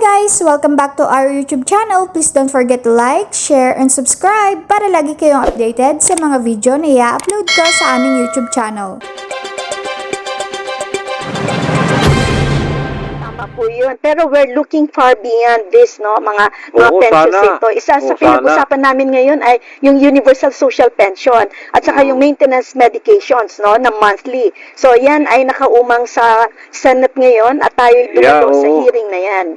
guys! Welcome back to our YouTube channel. Please don't forget to like, share, and subscribe para lagi kayong updated sa mga video na i-upload ko sa aming YouTube channel. Tama po yun. Pero we're looking far beyond this, no? Mga, mga Oo, pensions sana. ito. Isa sa Oo, pinag-usapan namin ngayon ay yung universal social pension at saka yung maintenance medications, no? Na monthly. So, yan ay nakaumang sa Senate ngayon at tayo Yeah, sa oo. hearing na yan.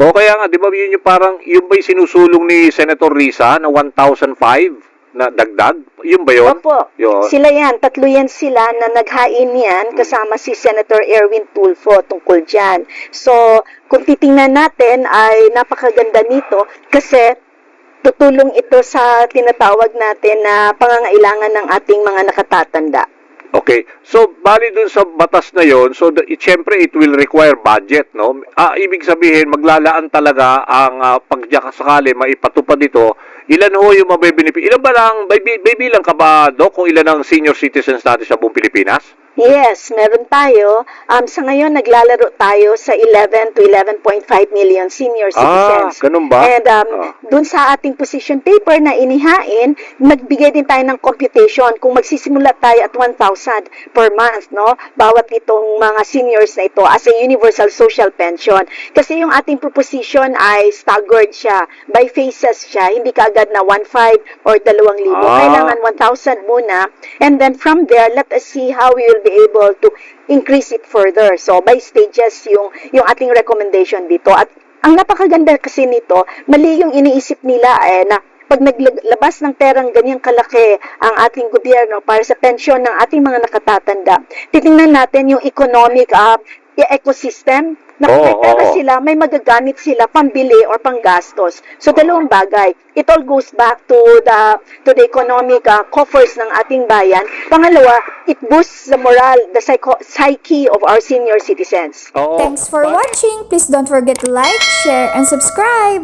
O kaya nga, di ba yun yung parang, yun ba yung sinusulong ni Senator Risa na 1,005 na dagdag? Yun ba yun? Opo. Yun. Sila yan, tatlo yan sila na naghain yan kasama si Senator Erwin Tulfo tungkol dyan. So, kung titingnan natin ay napakaganda nito kasi tutulong ito sa tinatawag natin na pangangailangan ng ating mga nakatatanda. Okay. So, bali dun sa batas na yon so, the, it, syempre, it will require budget, no? Ah, ibig sabihin, maglalaan talaga ang uh, sakali maipatupad ito. Ilan ho yung mabibinipit? Ilan ba lang, may bilang ka ba, Doc, kung ilan ang senior citizens natin sa buong Pilipinas? Yes, meron tayo. Um, sa ngayon, naglalaro tayo sa 11 to 11.5 million senior citizens. Ah, ganun ba? And um, Ah. Dun sa ating position paper na inihain, nagbigay din tayo ng computation kung magsisimula tayo at 1,000 per month, no? Bawat itong mga seniors na ito as a universal social pension. Kasi yung ating proposition ay staggered siya. By phases siya. Hindi kaagad na 1,500 or 2,000. Ah. Kailangan 1,000 muna. And then from there, let us see how we will be able to increase it further. So, by stages yung, yung ating recommendation dito. At ang napakaganda kasi nito, mali yung iniisip nila eh, na pag naglabas ng perang ganyang kalaki ang ating gobyerno para sa pensyon ng ating mga nakatatanda, titingnan natin yung economic uh, ecosystem na kung may pera sila, may magagamit sila pambili or panggastos. So, dalawang bagay. It all goes back to the to the economic uh, coffers ng ating bayan. Pangalawa, it boosts the moral, the psycho, psyche of our senior citizens. Oo. Thanks for watching! Please don't forget to like, share, and subscribe!